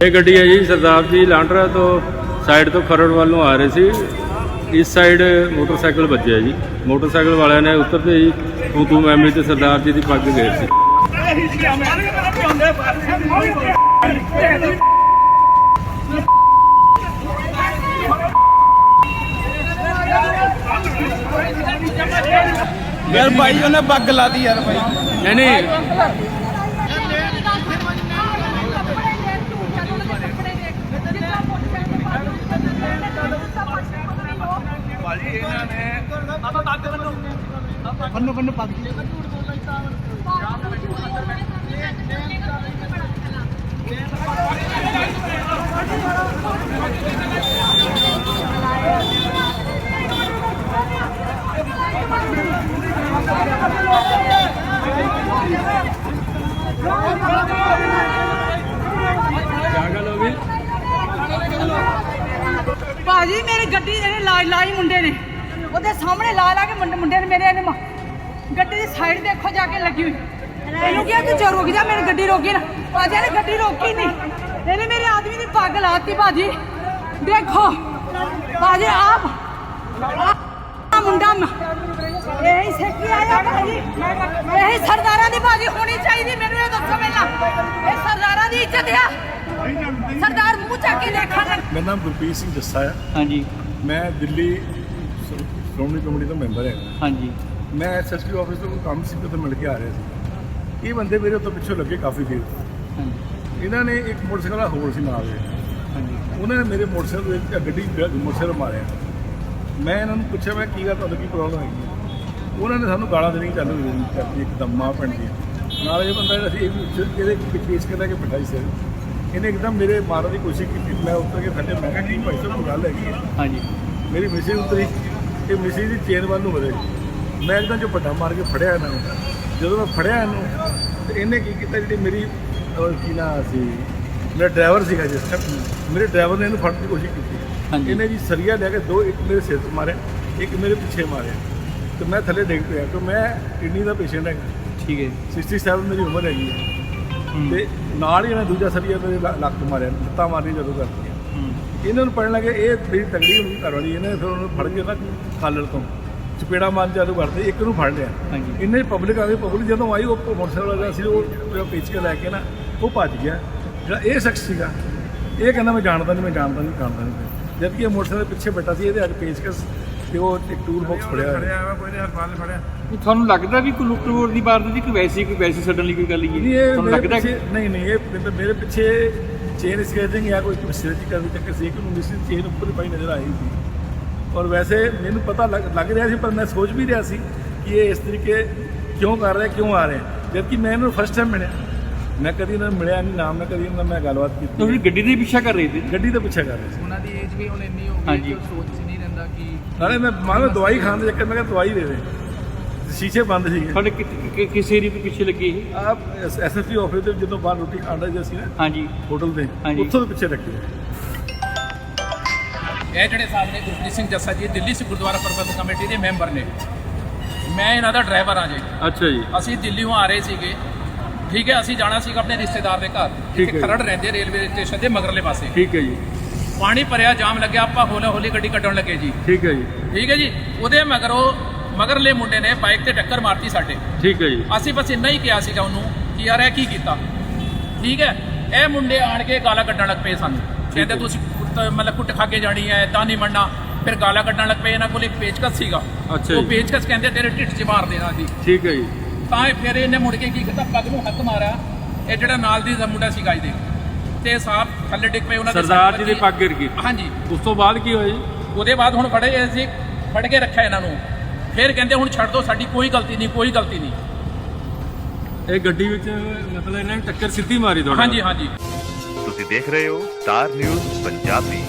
ਇਹ ਗੱਡੀ ਹੈ ਜੀ ਸਰਦਾਰ ਜੀ ਲਾਂਡਰਾ ਤੋਂ ਸਾਈਡ ਤੋਂ ਖਰੜ ਵੱਲ ਨੂੰ ਆ ਰਹੇ ਸੀ। ਇਸ ਸਾਈਡ ਮੋਟਰਸਾਈਕਲ ਵੱਜਿਆ ਜੀ। ਮੋਟਰਸਾਈਕਲ ਵਾਲਿਆਂ ਨੇ ਉਤਰਦੇ ਹੀ ਤੂੰ ਤੂੰ ਮੈਂ ਮੈਂ ਤੇ ਸਰਦਾਰ ਜੀ ਦੀ ਪੱਗ ਗਏ ਸੀ। ਯਾਰ ਭਾਈ ਉਹਨੇ ਪੱਗ ਲਾਦੀ ਯਾਰ ਭਾਈ। ਨਹੀਂ ਨਹੀਂ ਭਾਜੀ ਇਹਨਾਂ ਨੇ ਬੰਨੋ ਬੰਨੋ ਪੱਗ। ਗੱਲ ਭਾਜੀ ਮੇਰੀ ਗੱਡੀ ਇਹਨੇ ਲਾਈ ਲਾਈ ਮੁੰਡੇ ਨੇ। ਉਹਦੇ ਸਾਹਮਣੇ ਲਾ ਲਾ ਕੇ ਮੁੰਡੇ ਮੁੰਡੇ ਨੇ ਮੇਰੇ ਇਹਨੇ ਗੱਡੀ ਦੀ ਸਾਈਡ ਦੇਖੋ ਜਾ ਕੇ ਲੱਗੀ ਹੋਈ। ਇਹਨੂੰ ਕਿਹਾ ਤੂੰ ਜਾ ਰੁਕ ਜਾ ਮੇਰੀ ਗੱਡੀ ਰੋਕੀ ਨਾ। ਭਾਜੀ ਇਹਨੇ ਗੱਡੀ ਰੋਕੀ ਨਹੀਂ ਇਹਨੇ ਮੇਰੇ ਆਦਮੀ ਦੀ ਪੱਗ ਲਾਤੀ ਭਾਜੀ। ਦੇਖੋ। ਭਾਜੀ ਆਪ ਆ ਮੁੰਡਾ ਮ- ਇਹੀ ਸਿੱਖੀ ਆਇਆ ਭਾਜੀ। ਇਹੀ ਸਰਦਾਰਾਂ ਦੀ ਭਾਜੀ ਹੋਣੀ ਚਾਹੀਦੀ ਮੈਨੂੰ ਇਹ ਦੱਸੋ ਪਹਿਲਾਂ। ਇਹ ਸਰਦਾਰਾਂ ਦੀ ਇੱਜ਼ਤ ਆ। ਸਰਦਾਰ ਮੂੰਹ ਚੱਕ ਕੇ ਦੇਖਣ ਮੇਰਾ ਨਾਮ ਗੁਰਪ੍ਰੀਤ ਸਿੰਘ ਜੱਸਾ ਹੈ ਹਾਂਜੀ। ਮੈਂ ਦਿੱਲੀ ਸ਼੍ਰੋਮਣੀ ਕਮੇਟੀ ਦਾ ਮੈਂਬਰ ਹਾਂ ਹਾਂਜੀ। ਮੈਂ ਐਸਐਸਪੀ ਆਫਿਸ ਤੋਂ ਕੋਈ ਕੰਮ ਸੀ ਤੇ ਮਿਲ ਕੇ ਆ ਰਿਹਾ ਸੀ। ਇਹ ਬੰਦੇ ਮੇਰੇ ਤੋਂ ਪਿੱਛੋਂ ਲੱਗੇ ਕਾਫੀ ਦੇਰ। ਹਾਂਜੀ। ਇਹਨਾਂ ਨੇ ਇੱਕ ਮੋਟਰਸਾਈਕਲ ਵਾਲਾ ਹੋਰ ਸੀ ਨਾਲ। ਦੇ ਹਾਂਜੀ। ਉਹਨਾਂ ਨੇ ਮੇਰੇ ਮੋਟਰਸਾਈਕਲ ਦੇ ਵਿੱਚ ਗੱਡੀ ਮੋਟਰਸਾਈਕਲ ਮਾਰਿਆ। ਮੈਂ ਇਹਨਾਂ ਨੂੰ ਪੁੱਛਿਆ ਮੈਂ ਕੀ ਗੱਲ ਤੁਹਾਨੂੰ ਕੀ ਪ੍ਰੋਬਲਮ ਹੈਗੀ ਹੈ? ਉਹਨਾਂ ਨੇ ਸਾਨੂੰ ਗਾਲਾਂ ਦੇਣੀ ਚਾਲੂ ਕਰ ਦਿੱਤੀ ਇੱਕਦਮ ਮਾਂ ਭੈਣ ਦੀ। ਨਾਲ ਇਹ ਬੰਦਾ ਜਿਹੜਾ ਸੀ ਇਹ ਇਹਦੇ ਕੇਸ ਕਰਦਾ ਕਿ ਬਿਠਾਈ ਸੀ? ਇਹਨੇ ਇੱਕਦਮ ਮੇਰੇ ਮਾਰਨ ਦੀ ਕੋਸ਼ਿਸ਼ ਕੀਤੀ। ਮੈਂ ਉੱਤਰ ਕੇ ਥੱਲੇ ਮੈਂ ਕਿਹਾ ਕੀ ਭਾਈ ਸਾਹਿਬ ਗੱਲ ਹੈਗੀ ਹੈ। ਹਾਂਜੀ। ਮੇਰੀ ਮਿਸੀ ਉਤਰੀ। ਇਹ ਮਿਸੀ ਦੀ ਚੇਨ ਵੱਲ ਨੂੰ ਵਧੇ। ਮੈਂ ਇੱਕਦਮ ਜੋ ਵੱਡਾ ਮਾਰ ਕੇ ਫੜਿਆ ਇਹਨਾਂ ਨੂੰ ਜਦੋਂ ਮੈਂ ਫੜਿਆ ਇਹਨੂੰ ਤੇ ਇਹਨੇ ਕੀ ਕੀਤਾ ਜਿਹੜੀ ਮੇਰੀ ਕੀ ਨਾ ਸੀ ਮੇਰਾ ਡਰਾਈਵਰ ਸੀਗਾ ਜਿਸ ਟਾਈਮ ਮੇਰੇ ਡਰਾਈਵਰ ਨੇ ਇਹਨੂੰ ਫੜਨ ਦੀ ਕੋਸ਼ਿਸ਼ ਕੀਤੀ। ਇਹਨੇ ਜੀ ਸਰੀਆ ਲੈ ਕੇ ਦੋ ਇੱਕ ਮੇਰੇ ਸਿਰ 'ਤੇ ਮਾਰਿਆ ਇੱਕ ਮੇਰੇ ਪਿੱਛੇ ਮਾਰਿਆ। ਤੇ ਮੈਂ ਥੱਲੇ ਡਿੱਗ ਪਿਆ ਕਿ ਮੈਂ ਕਿਡਨੀ ਦਾ ਪੇਸ਼ੈਂਟ ਹੈਗਾ। ਠੀਕ ਹੈ 67 ਮੇਰੀ ਉਮਰ ਹੈਗੀ। ਤੇ ਨਾਲ ਹੀ ਇਹਨੇ ਦੂਜਾ ਸਰੀਆ ਮੇਰੇ ਲੱਕ ਮਾਰਿਆ ਲੱਤਾਂ ਮਾਰਨੀ ਜਦੋਂ ਕਰਦੀ। ਇਹਨਾਂ ਨੂੰ ਪੜਨ ਲੱਗੇ ਇਹ ਮੇਰੀ ਤਗੜੀ ਹੋਣੀ ਘਰ ਵਾਲੀ ਇਹਨੇ ਫਿਰ ਉਹਨੂੰ ਫੜ ਕੇ ਨਾ ਖਾਲੜ ਤੋਂ ਚਪੇੜਾ ਮਾਰਨ ਚਾਲੂ ਕਰਦੇ ਇੱਕ ਨੂੰ ਫੜ ਲਿਆ। ਹਾਂਜੀ। ਇੰਨੇ ਪਬਲਿਕ ਆ ਗਈ ਪਬਲਿਕ ਜਦੋਂ ਆਈ ਉਹ ਮੋਟਰਸਾਈਕਲ ਵਾਲਾ ਸੀ ਉਹ ਪੇਚ ਕੇ ਲੈ ਕੇ ਨਾ ਉਹ ਭੱਜ ਗਿਆ। ਜਿਹੜਾ ਇਹ ਸ਼ਖਸ ਸੀਗਾ ਇਹ ਕਹਿੰਦਾ ਮੈਂ ਜਾਣਦਾ ਨਹੀਂ ਮੈਂ ਜਾਣਦਾ ਨਹੀਂ ਜਾਣਦਾ ਨਹੀਂ ਜਦ ਕਿ ਇਹ ਮੋਟਰਸਾਈਕਲ ਦੇ ਪਿੱਛੇ ਬੈਠਾ ਸੀ ਇਹਦੇ ਅੱਜ ਪੇਚਕਸ ਤੇ ਉਹ ਇੱਕ ਟੂਲ ਬਾਕਸ ਫੜਿਆ ਹੋਇਆ। ਕੋਈ ਨੇ ਫੜਿਆ। ਤੁਹਾਨੂੰ ਲੱਗਦਾ ਵੀ ਕੋਈ ਲੁੱਟ ਖੋਰ ਦੀ ਵਾਰਦਾਤ ਦੀ ਕੋਈ ਵੈਸੀ ਕੋਈ ਵੈਸੀ ਛੱਡਣ ਲਈ ਕੋਈ ਗੱਲ ਹੀ? ਨਹੀਂ ਤੁਹਾਨੂੰ ਲੱਗਦਾ ਨਹੀਂ ਨਹੀਂ ਇਹ ਮੇਰੇ ਪਿੱਛੇ ਚੇਨ ਸਕੇਟਿੰਗ ਜਾਂ ਕੋਈ ਸਿਰਜੀ ਕਰਨ ਦੀ ਚੱਕਰ ਸੀ ਕਿ ਉਹਨੂੰ ਨਿਸ਼ਚਿਤ ਚੇਨ ਉੱਪਰ ਪਾਈ ਨਜ਼ਰ ਆਈ ਸੀ। ਔਰ ਵੈਸੇ ਮੈਨੂੰ ਪਤਾ ਲੱਗ ਰਿਹਾ ਸੀ ਪਰ ਮੈਂ ਸੋਚ ਵੀ ਰਿਹਾ ਸੀ ਕਿ ਇਹ ਇਸ ਤਰੀਕੇ ਕਿਉਂ ਕਰ ਰਿਹਾ ਕਿਉਂ ਆ ਰਿਹਾ। ਜਦ ਕਿ ਮੈਂ ਇਹਨੂੰ ਫਸਟ ਟਾਈਮ ਮਿਲਿਆ। ਮੈਂ ਕਦੀ ਇਹਨਾਂ ਨੂੰ ਮਿਲਿਆ ਨਹੀਂ ਨਾਮ ਮੈਂ ਕਦੀ ਇਹਨਾਂ ਨਾਲ ਮੈਂ ਗੱਲਬਾਤ ਕੀਤੀ ਤੁਸੀਂ। ਗੱਡੀ ਦੇ ਪਿੱਛਾ ਕਰ ਰਹੇ ਸੀ? ਗੱਡੀ ਦਾ ਪਿੱਛਾ ਕਰ ਰਿਹਾ ਸੀ। ਉਹਨਾਂ ਦੀ ਏਜ ਵੀ ਹੁਣ ਇੰਨੀ ਹੋ ਗਈ। ਕਿ ਉਹ ਸੋਚ ਨਹੀਂ ਰਹਿੰਦਾ ਕਿ ਨਾਲੇ ਮੈਂ ਮੰਨ ਲਓ ਦਵਾਈ ਖਾਣ ਦੇ ਚੱਕਰ ਮੈਂ ਕਿਹਾ ਦਵਾਈ ਦੇ ਦੇ। ਸ਼ੀਸ਼ੇ ਬੰਦ ਸੀਗੇ। ਤੁਹਾਡੇ ਕਿ- ਕਿ- ਕਿਸ ਏਰੀਏ ਤੋਂ ਪਿੱਛੇ ਲੱਗੇ ਇਹ ਆਪ ਐਸਐਸਪੀ ਆਫਿਸ ਦੇ ਜਦੋਂ ਬਾਹਰ ਰੋਟੀ ਖਾਣ ਦਾ ਸੀ ਨਾ ਹਾਂਜੀ। ਹੋਟਲ ਦੇ ਹਾਂਜੀ। ਉੱਥੋਂ ਦੇ ਪਿੱਛੇ ਰੱਖੇ। ਇਹ ਜਿਹੜੇ ਸਾਹਿਬ ਨੇ ਗੁਰਪ੍ਰੀਤ ਸਿੰਘ ਜੱਸਾ ਜੀ ਦਿੱਲੀ ਸੇ ਗੁਰਦੁਆਰਾ ਪ੍ਰਬੰਧਕ ਕਮੇਟੀ ਦੇ ਮੈਂਬਰ ਨੇ। ਮੈਂ ਇਹਨਾਂ ਦਾ ਡਰਾਈਵਰ ਆ ਜੀ। ਅੱਛਾ ਜੀ। ਅਸੀਂ ਦਿੱਲੀੋਂ ਆ ਰਹੇ ਸੀਗੇ। ਠੀਕ ਹੈ ਅਸੀਂ ਜਾਣਾ ਸੀਗਾ ਆਪਣੇ ਰਿਸ਼ਤੇਦਾਰ ਦੇ ਘਰ। ਠੀਕ ਹੈ ਜਿੱਥੇ ਖਰੜ ਰਹਿੰਦੇ ਰੇਲਵੇ ਸਟੇਸ਼ਨ ਦੇ ਮਗਰਲੇ ਪਾਸੇ। ਠੀਕ ਹੈ ਜੀ। ਪਾਣੀ ਭਰਿਆ ਜਾਮ ਲੱਗਿਆ ਆਪਾਂ ਹੌਲੀ ਹੌਲੀ ਗੱਡੀ ਕੱਢਣ ਲੱਗੇ ਜੀ। ਠੀਕ ਹੈ ਜੀ। ਠੀਕ ਹੈ ਜੀ? ਉਹਦੇ ਮਗਰੋਂ ਮਗਰਲੇ ਮੁੰਡੇ ਨੇ ਬਾਈਕ ਤੇ ਟੱਕਰ ਮਾਰਤੀ ਸਾਡੇ। ਠੀਕ ਹੈ ਜੀ। ਅਸੀਂ ਬਸ ਇੰਨਾ ਹੀ ਕਿਹਾ ਸੀਗਾ ਉਹਨੂੰ ਕਿ ਯਾਰ ਇਹ ਕੀ ਕੀਤਾ? ਠੀਕ ਹੈ? ਇਹ ਮੁੰਡੇ ਆਣ ਕੇ ਗਾਲਾਂ ਕੱਢਣ ਲੱਗ ਪਏ ਸਾਨੂੰ। ਕਹਿੰਦੇ ਤੁਸੀਂ ਮਤਲਬ ਕੁੱਟ ਖਾ ਕੇ ਜਾਣੀ ਹੈ ਤਾਂ ਨਹੀਂ ਮੰਨਣਾ ਫਿਰ ਗਾਲਾਂ ਕੱਢਣ ਲੱਗ ਪਏ ਇਹਨਾਂ ਕੋਲ ਇੱਕ ਪੇਚਕਸ ਸੀਗਾ। ਉਹ। ਪੇਚਕਸ ਕਹਿੰਦੇ ਤੇਰੇ ਢਿੱਡ 'ਚ ਮਾਰ ਦੇਣਾ ਸੀ। ਠੀਕ ਹੈ ਜੀ। ਤਾਂ ਇਹ ਫਿਰ ਇਹਨੇ ਮੁੜ ਕੇ ਕੀ ਕੀਤਾ? ਪੱਗ ਨੂੰ ਹੱਥ ਮਾਰਿਆ। ਇਹ ਜਿਹੜਾ ਨਾਲ ਦੀ ਮੁੰਡਾ ਸੀਗਾ ਇਹਦੇ। ਤੇ ਸਾਹਬ ਥੱਲੇ ਡਿੱਗ ਪਏ ਉਹਨਾਂ ਦੇ ਸਰਦਾਰ ਜੀ ਦੀ। ਪੱਗ ਗਿਰ ਗਈ। ਹਾਂਜੀ। ਉਸ ਤੋਂ ਬਾਅਦ ਕੀ ਹੋਇਆ ਜੀ? ਉਹਦੇ ਬਾਅਦ ਹੁਣ ਫੜੇ ਗਏ ਸੀ ਫੜ ਕੇ ਰੱਖਿਆ ਇਹਨਾਂ ਨੂੰ। ਫਿਰ ਕਹਿੰਦੇ ਹੁਣ ਛੱਡ ਦਿਓ ਸਾਡੀ ਕੋਈ ਗਲਤੀ ਨਹੀਂ ਕੋਈ ਗਲਤੀ ਨਹੀਂ। ਇਹ ਗੱਡੀ ਵਿੱਚ ਮਤਲਬ ਇਹਨਾਂ ਨੇ ਟੱਕਰ ਸਿੱਧੀ ਮਾਰੀ ਤੁਹਾਡੇ ਹਾਂਜੀ ਹਾਂਜੀ। ਤੁਸੀਂ ਦੇਖ ਰਹੇ ਹੋ ਸਟਾਰ ਨਿਊਜ਼ ਪੰਜਾਬੀ।